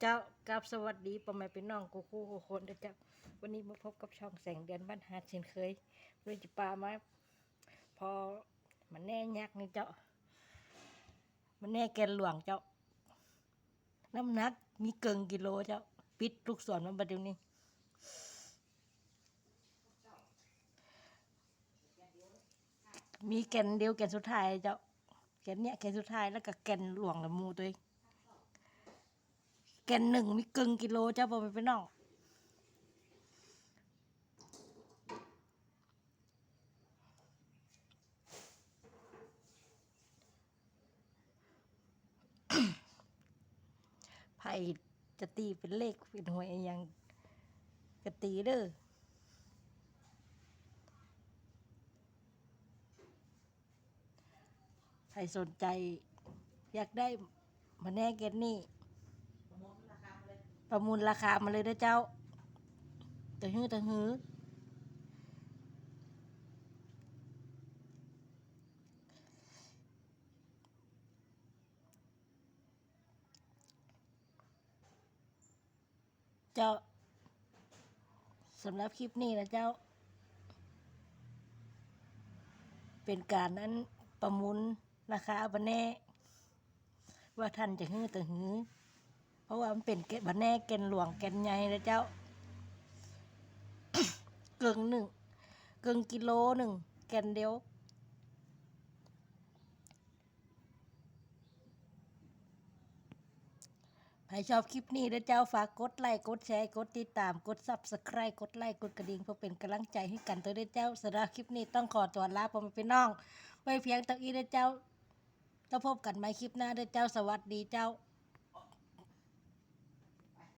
เจ้ากับสวัสดีปอแม่เป็นน้องกูคู่กูคนเด้อเจ้าวันนี้มาพบกับช่องแสงเดือนบ้านหาดเช่นเคยเรื่องจิปามาพอมันแน่ยักนี่เจ้า มันแน่แกนหลวงเจ้า น้ำหนักมีเกิงกิโลเจ้า ปิดลูกศรมันบัดเดี๋ยวนี้มีแกนเดียวแกนสุดท้ายเจ้าแกนเนี้ยแกนสุดท้ายแล้วก็แกนหลวงละมูตัวเอง แกนหนึ่งมีกึ่งกิโลเจ้าบ่แม่นพี่น้องไผ่จะตีเป็นเลขเป็นหวยอหยังกะตีเด้อใครสนใจ อยากได้มาแน่เกนนี่ ประมูลราคามาเลยนะเจ้าตะฮื้อตะฮื้อเจ้าสำหรับคลิปนี้นะเจ้า เป็นการนั้นประมูลราคาบันแน่ ว่าท่านจะฮื้อตะฮื้อ ราะว่ามันเป็นเกล็ดบันแน่เกนหลวงเกนใหญ่นะเจ้าเกิงหนึ่งเกิงกิโลหนึ่งแกนเดียวใครชอบคลิปนี้นะเจ้าฝากกดไลค์กดแชร์กดติดตามกดซับสไครต์กดไลค์กดกระดิ่งเพื่อเป็นกำลังใจให้กันตัวเด้เจ้าสำหรับคลิปนี้ต้องขอตัวลาผมไปน้องไว้เพียงเท่านี้นะเจ้าแล้วพบกันใหม่คลิปหน้าเด้อเจ้าสวัสดีเจ้า